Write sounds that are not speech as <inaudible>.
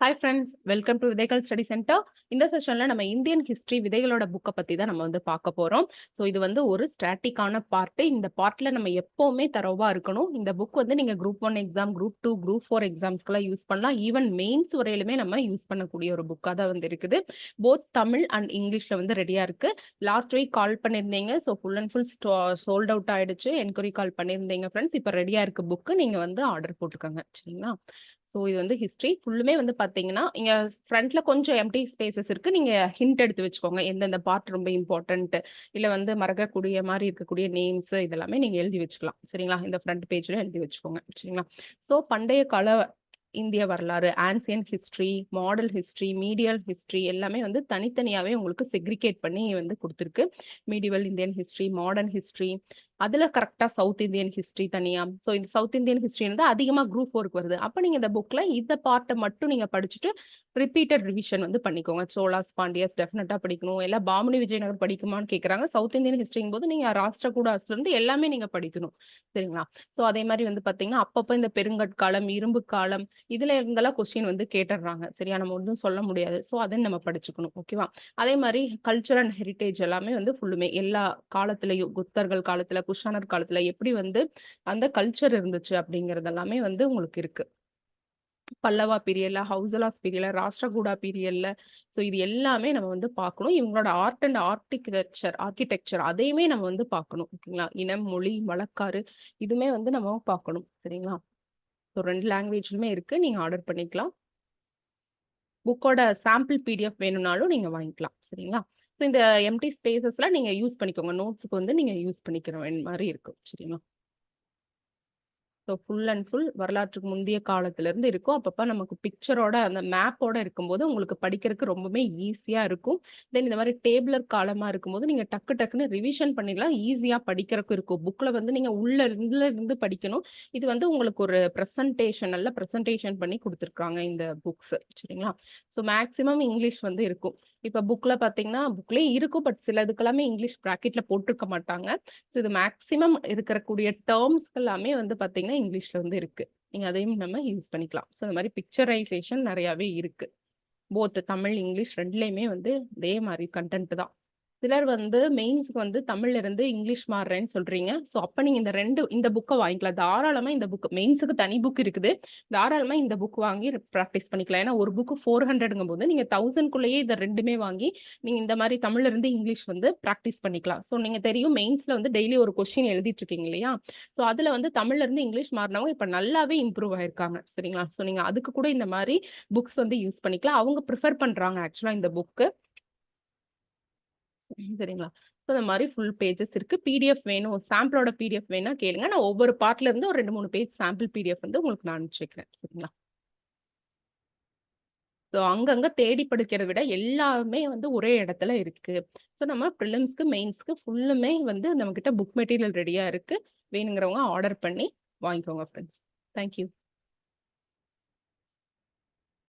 Hi friends welcome to Vidhaigal study centre இந்த செஷன்ல நம்ம இந்தியன் ஹிஸ்டரி விதைகளோட புக்கை பத்தி தான் நம்ம வந்து பார்க்க போறோம். ஸோ இது வந்து ஒரு ஸ்ட்ராட்டிக்கான பார்ட்டு இந்த பார்ட்ல நம்ம எப்பவுமே தரவா இருக்கணும். இந்த புக் வந்து நீங்க group one exam group two group four எக்ஸாம்ஸ்க்கெல்லாம் use பண்ணலாம். ஈவன் மெயின்ஸ் வரையிலுமே நம்ம யூஸ் பண்ணக்கூடிய ஒரு புக்காக தான் வந்து இருக்குது. போத் தமிழ் அண்ட் இங்கிலீஷ்ல வந்து ரெடியா இருக்கு. லாஸ்ட் வீக் கால் பண்ணியிருந்தீங்க. So full and full sold out ஆயிடுச்சு. என்கொயரி கால் பண்ணியிருந்தீங்க ஃப்ரெண்ட்ஸ் இப்போ ரெடியா இருக்கு புக்கு நீங்க வந்து ஆர்டர் போட்டுக்கோங்க. சரிங்களா? ஸோ இது வந்து ஹிஸ்ட்ரி ஃபுல்லுமே வந்து பார்த்தீங்கன்னா இங்கே ஃப்ரண்ட்ல கொஞ்சம் எம்டி ஸ்பேசஸ் இருக்கு. நீங்க ஹிண்ட் எடுத்து வச்சுக்கோங்க. எந்தெந்த பார்ட் ரொம்ப இம்பார்ட்டன்ட் இல்லை வந்து மறக்கக்கூடிய மாதிரி இருக்கக்கூடிய நேம்ஸ் இதெல்லாமே நீங்க எழுதி வச்சுக்கலாம். சரிங்களா? இந்த ஃப்ரண்ட் பேஜ்ல எழுதி வச்சுக்கோங்க. சரிங்களா? ஸோ பண்டைய கால இந்திய வரலாறு ancient history modern history medieval history எல்லாமே வந்து தனித்தனியாகவே உங்களுக்கு செக்ரிகேட் பண்ணி வந்து கொடுத்துருக்கு. Medieval Indian history modern history அதில் கரெக்டாக சவுத் இந்தியன் ஹிஸ்ட்ரி தனியாக ஸோ இந்த சவுத் இந்தியன் ஹிஸ்ட்ரி வந்து அதிகமாக குரூப் ஃபோருக்கு வருது. அப்போ நீங்கள் இந்த புக்கில் இந்த பார்ட்டை மட்டும் நீங்கள் படிச்சுட்டு ரிப்பீட்டட் ரிவிஷன் வந்து பண்ணிக்கோங்க. சோலாஸ் பாண்டியஸ் டெஃபினட்டாக படிக்கணும். எல்லாம் பாமுனி விஜயநகர் படிக்குமான்னு கேட்குறாங்க சவுத் இந்தியன் ஹிஸ்ட்ரிங்கும் போது நீங்கள் ராஷ்டிரகூடாஸ்லேருந்து எல்லாமே நீங்கள் படிக்கணும். சரிங்களா? ஸோ அதே மாதிரி வந்து பார்த்தீங்கன்னா அப்பப்போ இந்த பெருங்கற்காலம் இரும்பு காலம் இதில் இருந்தெல்லாம் கொஸ்டின் வந்து கேட்டுடுறாங்க சரியா? நம்ம ஒன்றும் சொல்ல முடியாது. ஸோ அதை நம்ம படிச்சுக்கணும். ஓகேவா அதே மாதிரி கல்ச்சர் அண்ட் ஹெரிட்டேஜ் எல்லாமே வந்து ஃபுல்லுமே எல்லா காலத்துலையும் குப்தர்கள் காலத்தில் குஷானர் காலத்துல எப்படி வந்து அந்த கல்ச்சர் இருந்துச்சு அப்படிங்கறது எல்லாமே வந்து உங்களுக்கு இருக்கு. பல்லவா பீரியட்ல ஹவுசலாஸ் பீரியட்ல ராஷ்டிரகூடா பீரியட்ல ஸோ இது எல்லாமே நம்ம வந்து பார்க்கணும். இவங்களோட ஆர்ட் அண்ட் ஆர்டிகல்ச்சர் ஆர்கிடெக்சர் அதையுமே நம்ம வந்து பார்க்கணும் ஓகேங்களா? இனம் மொழி வழக்காறு இதுமே வந்து நம்ம பார்க்கணும் சரிங்களா? ஸோ ரெண்டு லாங்குவேஜ்லுமே இருக்கு. நீங்க ஆர்டர் பண்ணிக்கலாம். புக்கோட சாம்பிள் பிடிஎஃப் வேணும்னாலும் நீங்க வாங்கிக்கலாம் சரிங்களா? ஸோ இந்த எம்டி ஸ்பேசஸ்லாம் நீங்கள் யூஸ் பண்ணிக்கோங்க. நோட்ஸுக்கு வந்து நீங்கள் யூஸ் பண்ணிக்கிற மாதிரி இருக்கும். சரிங்களா? ஸோ ஃபுல் அண்ட் ஃபுல் வரலாற்றுக்கு முந்தைய காலத்திலேருந்து இருக்கும். அப்பப்போ நமக்கு பிக்சரோட அந்த மேப்போட இருக்கும்போது உங்களுக்கு படிக்கிறதுக்கு ரொம்பவே ஈஸியாக இருக்கும். தென் இந்த மாதிரி டேபிளர் காலமாக இருக்கும்போது நீங்கள் டக்கு டக்குன்னு ரிவிஷன் பண்ணிடலாம். ஈஸியாக படிக்கிறதுக்கு இருக்கும். புக்கில் வந்து நீங்கள் உள்ள இருந்து இருந்து படிக்கணும். இது வந்து உங்களுக்கு ஒரு ப்ரெசன்டேஷன் நல்ல ப்ரெசன்டேஷன் பண்ணி கொடுத்துருக்காங்க இந்த புக்ஸ் சரிங்களா? ஸோ மேக்ஸிமம் இங்கிலீஷ் வந்து இருக்கும். இப்போ புக்கில் பார்த்தீங்கன்னா புக்லேயே இருக்கும் பட் சில இதுக்கெல்லாமே இங்கிலீஷ் ப்ராக்கெட்டில் போட்டிருக்க மாட்டாங்க. ஸோ இது மேக்ஸிமம் இருக்கக்கூடிய டேர்ம்ஸ் எல்லாமே வந்து பார்த்தீங்கன்னா இங்கிலீஷில் வந்து இருக்குது நீங்கள் அதையும் நம்ம யூஸ் பண்ணிக்கலாம். ஸோ அந்த மாதிரி பிக்சரைசேஷன் நிறையாவே இருக்குது போத் தமிழ் இங்கிலீஷ் ரெண்டுலேயுமே வந்து இதே மாதிரி கண்டென்ட் தான். சிலர் வந்து மெயின்ஸ்க்கு வந்து தமிழ்ல இருந்து இங்கிலீஷ் மாறுறேன்னு சொல்றீங்க. ஸோ அப்போ நீங்க இந்த ரெண்டு இந்த புக்கை வாங்கிக்கலாம். தாராளமா இந்த புக் மெயின்ஸுக்கு தனி புக் இருக்குது. தாராளமா இந்த புக் வாங்கி ப்ராக்டிஸ் பண்ணிக்கலாம். ஏன்னா ஒரு புக்கு ஃபோர் ஹண்ட்ரடுங்கும் போது நீங்க தௌசண்ட்குள்ளேயே இதை ரெண்டுமே வாங்கி நீங்க இந்த மாதிரி தமிழ்ல இருந்து இங்கிலீஷ் வந்து ப்ராக்டிஸ் பண்ணிக்கலாம். ஸோ நீங்க தெரியும் மெயின்ஸ்ல வந்து டெய்லி ஒரு கொஸ்டின் எழுதிட்டு இருக்கீங்க இல்லையா? ஸோ அதுல வந்து தமிழ்ல இருந்து இங்கிலீஷ் மாறினவங்க இப்போ நல்லாவே இம்ப்ரூவ் ஆயிருக்காங்க. சரிங்களா? ஸோ நீங்க அதுக்கு கூட இந்த மாதிரி புக்ஸ் வந்து யூஸ் பண்ணிக்கலாம். அவங்க ப்ரிஃபர் பண்றாங்க ஆக்சுவலா இந்த புக்கு <laughs> சரிங்களா? ஸோ இந்த மாதிரி ஃபுல் பேஜஸ் இருக்கு. பிடிஎஃப் வேணும் சாம்பிளோட பிடிஎஃப் வேணா கேளுங்க. நான் ஒவ்வொரு பார்ட்ல இருந்து ஒரு ரெண்டு மூணு பேஜ் சாம்பிள் பிடிஎஃப் வந்து உங்களுக்கு நான் அனுப்பிச்சுக்கிறேன் சரிங்களா? ஸோ அங்கங்க தேடி படிக்கிறத விட எல்லாமே வந்து ஒரே இடத்துல இருக்கு. ஸோ நம்ம ப்ரிலிம்ஸ்க்கு மெயின்ஸ்க்கு ஃபுல்லுமே வந்து நம்ம கிட்ட புக் மெட்டீரியல் ரெடியா இருக்கு. வேணுங்கிறவங்க ஆர்டர் பண்ணி வாங்கிக்கோங்க ஃப்ரெண்ட்ஸ் தேங்க்யூ